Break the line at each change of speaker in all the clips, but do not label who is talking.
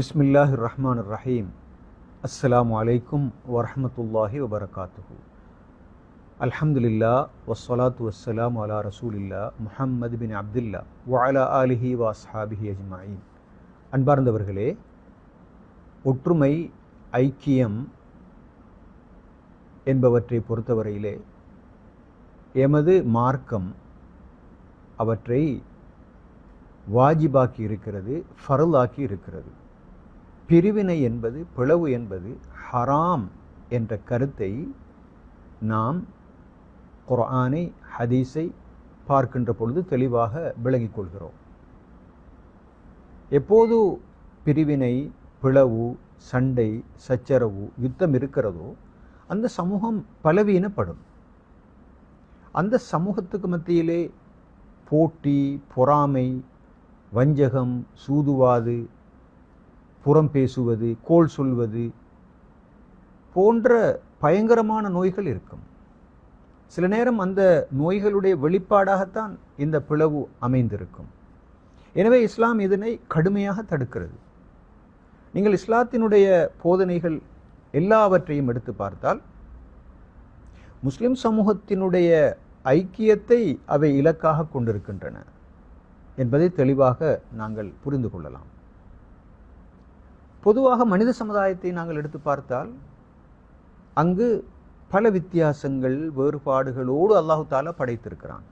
பிஸ்மில்லாஹி ரஹ்மான் ரஹீம் அஸ்ஸலாமு அலைக்கும் வரமத்துல்லாஹி வபரகாத்துஹு அல்ஹம்துலில்லா வஸ்ஸலாத்து வஸ்ஸலாம் அலா ரசூலில்லா முஹம்மது பின் அப்துல்லா வஅலா ஆலிஹி வாஸ்ஹாபிஹி அஜ்மாயின் அன்பார்ந்தவர்களே ஒற்றுமை ஐக்கியம் என்பவற்றை பொறுத்தவரையிலே எமது மார்க்கம் அவற்றை வாஜிபாக்கி இருக்கிறது ஃபரலாக்கி இருக்கிறது. பிரிவினை என்பது பிளவு என்பது ஹராம் என்ற கருத்தை நாம் குர்ஆனை ஹதீஸை பார்க்கின்ற பொழுது தெளிவாக விளங்கிக் கொள்கிறோம். எப்போது பிரிவினை பிளவு சண்டை சச்சரவு யுத்தம் இருக்கிறதோ அந்த சமூகம் பலவீனப்படும். அந்த சமூகத்துக்கு மத்தியிலே போட்டி பொறாமை வஞ்சகம் சூதுவாது புறம் பேசுவது கோல் சொல்வது போன்ற பயங்கரமான நோய்கள் இருக்கும். சில நேரம் அந்த நோய்களுடைய வெளிப்பாடாகத்தான் இந்த பிளவு அமைந்திருக்கும். எனவே இஸ்லாம் இதனை கடுமையாக தடுக்கிறது. நீங்கள் இஸ்லாத்தினுடைய போதனைகள் எல்லாவற்றையும் எடுத்து பார்த்தால் முஸ்லிம் சமூகத்தினுடைய ஐக்கியத்தை அவை இலக்காக கொண்டிருக்கின்றன என்பதை தெளிவாக நாங்கள் புரிந்து கொள்ளலாம். பொதுவாக மனித சமுதாயத்தை நாங்கள் எடுத்து பார்த்தால் அங்கு பல வித்தியாசங்கள் வேறுபாடுகளோடு அல்லாஹு தாலா படைத்திருக்கிறான்.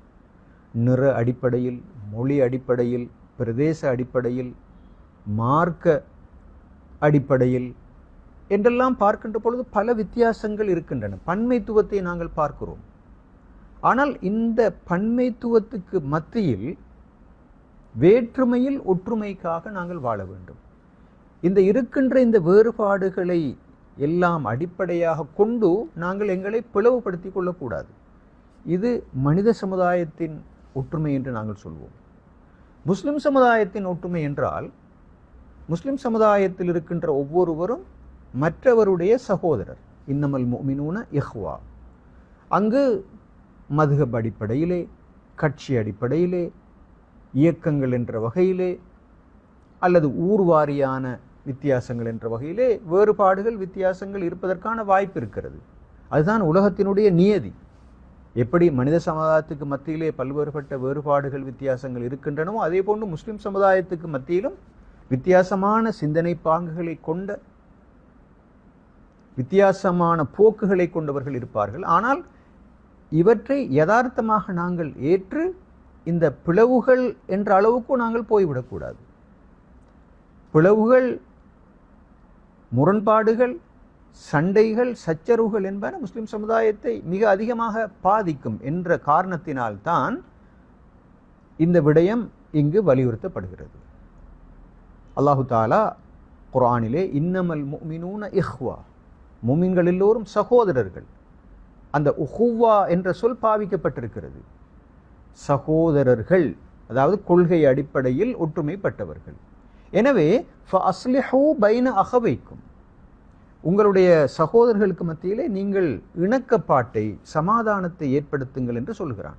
நிற அடிப்படையில் மொழி அடிப்படையில் பிரதேச அடிப்படையில் மார்க்க அடிப்படையில் என்றெல்லாம் பார்க்கின்ற பொழுது பல வித்தியாசங்கள் இருக்கின்றன. பன்மைத்துவத்தை நாங்கள் பார்க்கிறோம். ஆனால் இந்த பன்மைத்துவத்துக்கு மத்தியில் வேற்றுமையில் ஒற்றுமைக்காக நாங்கள் வாழ வேண்டும். இந்த இருக்கின்ற இந்த வேறுபாடுகளை எல்லாம் அடிப்படையாக கொண்டு நாங்கள் எங்களை பிளவுபடுத்திக் கொள்ளக்கூடாது. இது மனித சமுதாயத்தின் ஒற்றுமை என்று நாங்கள் சொல்வோம். முஸ்லிம் சமுதாயத்தின் ஒற்றுமை என்றால் முஸ்லிம் சமுதாயத்தில் இருக்கின்ற ஒவ்வொருவரும் மற்றவருடைய சகோதரர் இன்னமல் மோமினூன இஹ்வா. அங்கு மதுகப் அடிப்படையிலே கட்சி அடிப்படையிலே இயக்கங்கள் என்ற வகையிலே அல்லது ஊர்வாரியான வித்தியாசங்கள் என்ற வகையிலே வேறுபாடுகள் வித்தியாசங்கள் இருப்பதற்கான வாய்ப்பு இருக்கிறது. அதுதான் உலகத்தினுடைய நியதி. எப்படி மனித சமுதாயத்துக்கு மத்தியிலே பல்வேறுபட்ட வேறுபாடுகள் வித்தியாசங்கள் இருக்கின்றனவோ அதே போன்று முஸ்லிம் சமுதாயத்துக்கு மத்தியிலும் வித்தியாசமான சிந்தனை பாங்குகளை கொண்ட வித்தியாசமான போக்குகளை கொண்டவர்கள் இருப்பார்கள். ஆனால் இவற்றை யதார்த்தமாக நாங்கள் ஏற்று இந்த பிளவுகள் என்ற அளவுக்கு நாங்கள் போய்விடக்கூடாது. பிளவுகள் முரண்பாடுகள் சண்டைகள் சச்சரவுகள் என்பன முஸ்லிம் சமுதாயத்தை மிக அதிகமாக பாதிக்கும் என்ற காரணத்தினால்தான் இந்த விடயம் இங்கு வலியுறுத்தப்படுகிறது. அல்லாஹு தாலா குரானிலே இன்னமல் முமினூன இஹ்வா முமின்கள் எல்லோரும் சகோதரர்கள் அந்த உஹுவா என்ற சொல் பாவிக்கப்பட்டிருக்கிறது. சகோதரர்கள் அதாவது கொள்கை அடிப்படையில் ஒற்றுமைப்பட்டவர்கள். எனவே அஸ்லிஹூ பைன அகவைக்கும் உங்களுடைய சகோதரர்களுக்கு மத்தியிலே நீங்கள் இணக்கப்பாட்டை சமாதானத்தை ஏற்படுத்துங்கள் என்று சொல்கிறான்.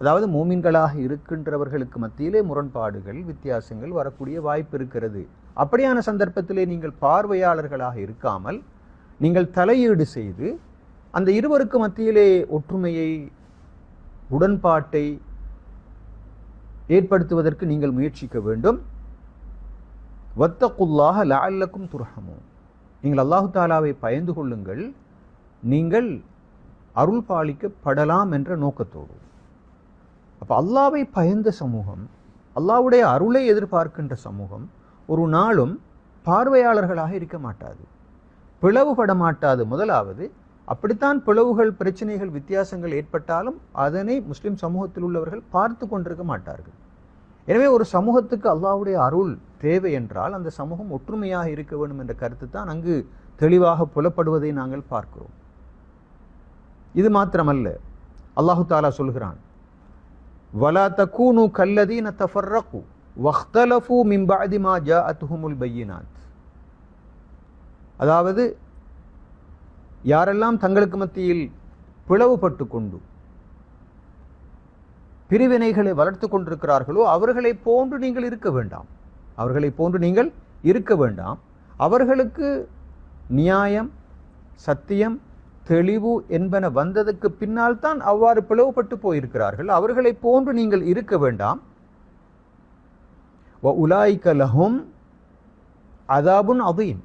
அதாவது மூமின்களாக இருக்கின்றவர்களுக்கு மத்தியிலே முரண்பாடுகள் வித்தியாசங்கள் வரக்கூடிய வாய்ப்பு இருக்கிறது. அப்படியான சந்தர்ப்பத்திலே நீங்கள் பார்வையாளர்களாக இருக்காமல் நீங்கள் தலையீடு செய்து அந்த இருவருக்கு மத்தியிலே ஒற்றுமையை உடன்பாட்டை ஏற்படுத்துவதற்கு நீங்கள் முயற்சிக்க வேண்டும். வத்தகுல்லாக லஅல்லக்கும் துர்ஹமும் நீங்கள் அல்லாஹு தாலாவை பயந்து கொள்ளுங்கள். நீங்கள் அருள் பாலிக்கப்படலாம் என்ற நோக்கத்தோடு. அப்போ அல்லாவை பயந்த சமூகம் அல்லாவுடைய அருளை எதிர்பார்க்கின்ற சமூகம் ஒரு நாளும் பார்வையாளர்களாக இருக்க மாட்டாது. பிளவுபட மாட்டாது முதலாவது. அப்படித்தான் பிளவுகள் பிரச்சனைகள் வித்தியாசங்கள் ஏற்பட்டாலும் அதனை முஸ்லிம் சமூகத்தில் உள்ளவர்கள் பார்த்து கொண்டிருக்க மாட்டார்கள். எனவே ஒரு சமூகத்துக்கு அல்லாவுடைய அருள் தேவை என்றால் அந்த சமூகம் ஒற்றுமையாக இருக்க வேண்டும் என்ற கருத்து தான் அங்கு தெளிவாக புலப்படுவதை நாங்கள் பார்க்கிறோம். இது மாத்திரமல்ல அல்லாஹு தாலா சொல்கிறான் வலா தக்கூனு கல்லதீன தஃபர்ரகு வஹ்தலஃபு மிம்பாதிமா ஜா அத்துஹுமுல் ஜாஅத்துஹுமுல் பையினாத். அதாவது யாரெல்லாம் தங்களுக்கு மத்தியில் பிளவுபட்டு கொண்டு பிரிவினைகளை வளர்த்து கொண்டிருக்கிறார்களோ அவர்களை போன்று நீங்கள் இருக்க வேண்டாம். அவர்களை போன்று நீங்கள் இருக்க வேண்டாம். அவர்களுக்கு நியாயம் சத்தியம் தெளிவு என்பன வந்ததுக்கு பின்னால் தான் அவ்வாறு பிளவுபட்டு போயிருக்கிறார்கள். அவர்களை போன்று நீங்கள் இருக்க வேண்டாம். வ அதாபுன் அதீம்.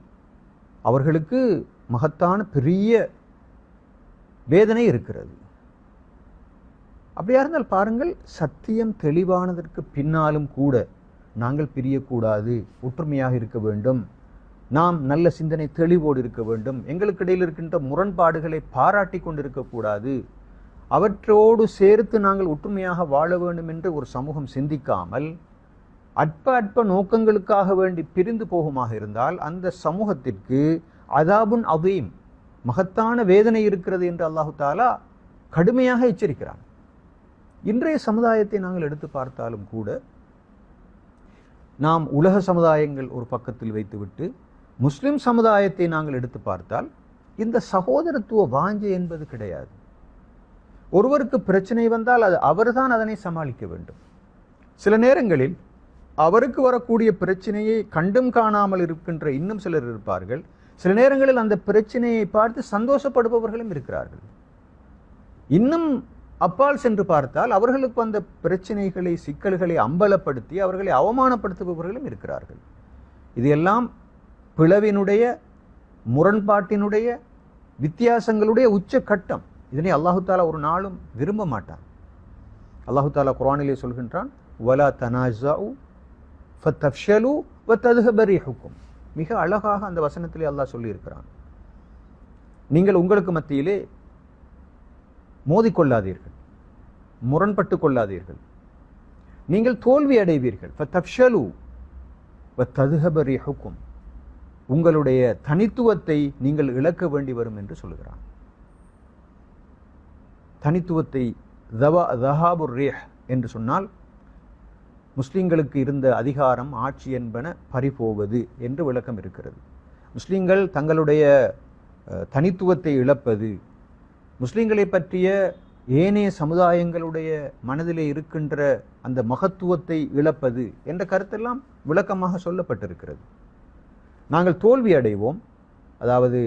அவர்களுக்கு மகத்தான பெரிய வேதனை இருக்கிறது. அப்படியா இருந்தால் பாருங்கள் சத்தியம் தெளிவானதற்கு பின்னாலும் கூட நாங்கள் பிரியக்கூடாது ஒற்றுமையாக இருக்க வேண்டும். நாம் நல்ல சிந்தனை தெளிவோடு இருக்க வேண்டும். எங்களுக்கு இடையில் இருக்கின்ற முரண்பாடுகளை பாராட்டி கொண்டிருக்கக்கூடாது அவற்றோடு சேர்த்து நாங்கள் ஒற்றுமையாக வாழ வேண்டும் என்று ஒரு சமூகம் சிந்திக்காமல் அற்ப அற்ப நோக்கங்களுக்காக வேண்டி பிரிந்து போகுமாக இருந்தால் அந்த சமூகத்திற்கு அதாபுன் அவீம் மகத்தான வேதனை இருக்கிறது என்று அல்லாஹு தாலா கடுமையாக எச்சரிக்கிறான். இன்றைய சமுதாயத்தை நாங்கள் எடுத்து பார்த்தாலும் கூட நாம் உலக சமுதாயங்கள் ஒரு பக்கத்தில் வைத்துவிட்டு முஸ்லிம் சமுதாயத்தை நாங்கள் எடுத்து பார்த்தால் இந்த சகோதரத்துவ வாஞ்சை என்பது கிடையாது. ஒருவருக்கு பிரச்சனை வந்தால் அது அவர்தான் அதனை சமாளிக்க வேண்டும். சில நேரங்களில் அவருக்கு வரக்கூடிய பிரச்சனையை கண்டும் காணாமல் இருக்கின்ற இன்னும் சிலர் இருப்பார்கள். சில நேரங்களில் அந்த பிரச்சனையை பார்த்து சந்தோஷப்படுபவர்களும் இருக்கிறார்கள். இன்னும் அப்பால் சென்று பார்த்தால் அவர்களுக்கு வந்த பிரச்சனைகளை சிக்கல்களை அம்பலப்படுத்தி அவர்களை அவமானப்படுத்துபவர்களும் இருக்கிறார்கள். இது எல்லாம் பிளவினுடைய முரண்பாட்டினுடைய வித்தியாசங்களுடைய உச்சக்கட்டம் இதனை அல்லாஹு தாலா ஒரு நாளும் விரும்ப மாட்டான். அல்லாஹு தாலா குரானிலே சொல்கின்றான் வலா தனாஜாஉ ஃபத்தஃப்ஷலு வத்ததுஹபரிஹுக்கும் மிக அழகாக அந்த வசனத்திலே அல்லாஹ் சொல்லியிருக்கிறான். நீங்கள் உங்களுக்கு மத்தியிலே மோதிக்கொள்ளாதீர்கள். முரண்பட்டு கொள்ளாதீர்கள் நீங்கள் தோல்வி அடைவீர்கள் ஃபத்தஃப்ஷலு வத்ததுஹபரிஹுக்கும் உங்களுடைய தனித்துவத்தை நீங்கள் இழக்க வேண்டி வரும் என்று சொல்லுகிறான் தனித்துவத்தை தவா தஹாபுர் ரேஹ் என்று சொன்னால் முஸ்லீம்களுக்கு இருந்த அதிகாரம் ஆட்சி என்பன பறிபோவது என்று விளக்கம் இருக்கிறது. முஸ்லீம்கள் தங்களுடைய தனித்துவத்தை இழப்பது முஸ்லீம்களை பற்றிய ஏனைய சமுதாயங்களுடைய மனதிலே இருக்கின்ற அந்த மகத்துவத்தை இழப்பது என்ற கருத்தெல்லாம் விளக்கமாக சொல்லப்பட்டிருக்கிறது. நாங்கள் தோல்வி அடைவோம். அதாவது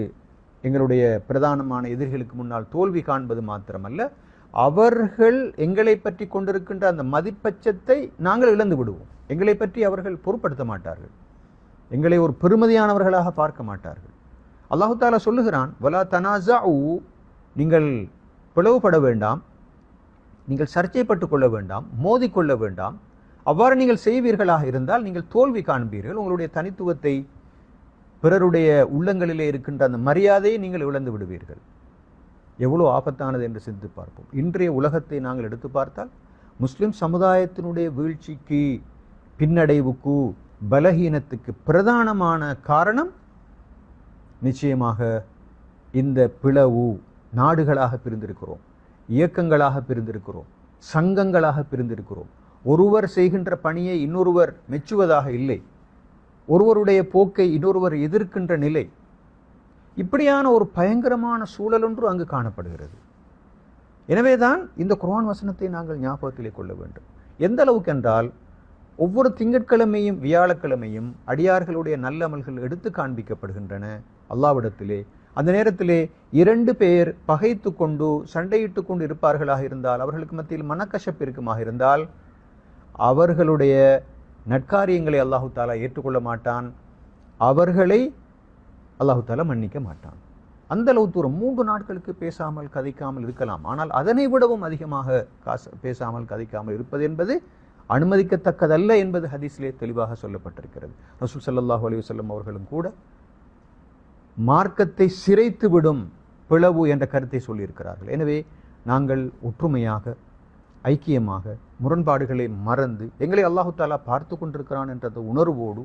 எங்களுடைய பிரதானமான எதிரிகளுக்கு முன்னால் தோல்வி காண்பது மாத்திரமல்ல அவர்கள் எங்களை பற்றி கொண்டிருக்கின்ற அந்த மதிப்பச்சத்தை நாங்கள் இழந்து விடுவோம். எங்களை பற்றி அவர்கள் பொருட்படுத்த மாட்டார்கள். எங்களை ஒரு பெருமதியானவர்களாக பார்க்க மாட்டார்கள். அல்லாஹு தாலா சொல்லுகிறான் வலா தனாசா நீங்கள் பிளவுபட வேண்டாம். நீங்கள் சர்ச்சைப்பட்டு கொள்ள வேண்டாம். மோதிக்கொள்ள வேண்டாம். அவ்வாறு நீங்கள் செய்வீர்களாக இருந்தால் நீங்கள் தோல்வி காண்பீர்கள். உங்களுடைய தனித்துவத்தை பிறருடைய உள்ளங்களிலே இருக்கின்ற அந்த மரியாதையை நீங்கள் இழந்து விடுவீர்கள். எவ்வளோ ஆபத்தானது என்று சிந்தித்து பார்ப்போம். இன்றைய உலகத்தை நாங்கள் எடுத்து பார்த்தால் முஸ்லிம் சமுதாயத்தினுடைய வீழ்ச்சிக்கு பின்னடைவுக்கு பலகீனத்துக்கு பிரதானமான காரணம் நிச்சயமாக இந்த பிளவு. நாடுகளாக பிரிந்திருக்கிறோம். இயக்கங்களாக பிரிந்திருக்கிறோம். சங்கங்களாக பிரிந்திருக்கிறோம். ஒருவர் செய்கின்ற பணியை இன்னொருவர் மெச்சுவதாக இல்லை. ஒருவருடைய போக்கை இன்னொருவர் எதிர்க்கின்ற நிலை. இப்படியான ஒரு பயங்கரமான சூழல் ஒன்று அங்கு காணப்படுகிறது. எனவேதான் இந்த குரான் வசனத்தை நாங்கள் ஞாபகத்திலே கொள்ள வேண்டும். எந்த அளவுக்கு என்றால் ஒவ்வொரு திங்கட்கிழமையும் வியாழக்கிழமையும் அடியார்களுடைய நல்லமல்கள் எடுத்து காண்பிக்கப்படுகின்றன. அல்லாவிடத்திலே அந்த நேரத்திலே இரண்டு பேர் பகைத்து கொண்டு சண்டையிட்டு கொண்டு இருப்பார்களாக இருந்தால் அவர்களுக்கு மத்தியில் மனக்கசப்பு இருக்குமாக இருந்தால் அவர்களுடைய நற்காரியங்களை அல்லாஹு தாலா ஏற்றுக்கொள்ள மாட்டான். அவர்களை அல்லாஹு தாலா மன்னிக்க மாட்டான். அந்த அளவு தூரம் மூன்று நாட்களுக்கு பேசாமல் கதைக்காமல் இருக்கலாம். ஆனால் அதனை விடவும் அதிகமாக காசு பேசாமல் கதைக்காமல் இருப்பது என்பது அனுமதிக்கத்தக்கதல்ல என்பது ஹதீஸ்லே தெளிவாக சொல்லப்பட்டிருக்கிறது. ரசூல் ஸல்லல்லாஹு அலி வல்லம் அவர்களும் கூட மார்க்கத்தை சிறைத்து விடும் பிளவு என்ற கருத்தை சொல்லியிருக்கிறார்கள். எனவே நாங்கள் ஒற்றுமையாக ஐக்கியமாக முரண்பாடுகளை மறந்து எங்களை அல்லாஹு தாலா பார்த்து கொண்டிருக்கிறான் என்ற உணர்வோடு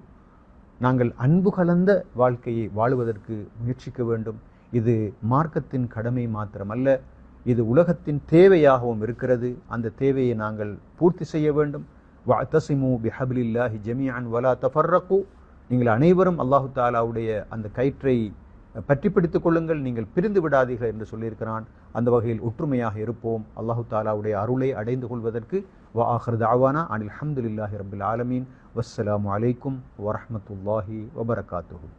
நாங்கள் அன்பு கலந்த வாழ்க்கையை வாழுவதற்கு முயற்சிக்க வேண்டும். இது மார்க்கத்தின் கடமை மாத்திரமல்ல இது உலகத்தின் தேவையாகவும் இருக்கிறது. அந்த தேவையை நாங்கள் பூர்த்தி செய்ய வேண்டும். வஅத்தஸிமு பிஹபிலில்லாஹி ஜமியான் வலா தஃபர்ரகு. நீங்கள் அனைவரும் அல்லாஹு தாலாவுடைய அந்த கயிற்றை பற்றி பிடித்துக் கொள்ளுங்கள். நீங்கள் பிரிந்து விடாதீர்கள் என்று சொல்லியிருக்கிறான். அந்த வகையில் ஒற்றுமையாக இருப்போம். அல்லாஹு தாலாவுடைய அருளை அடைந்து கொள்வதற்கு. வா ஆஹர் தாவானா அனில் அஹமதுல்லாஹி ரபுல் ஆலமீன். வஸ்ஸலாம் அலைக்கும் வரஹமத்துல்லாஹி வபரகாத்துஹு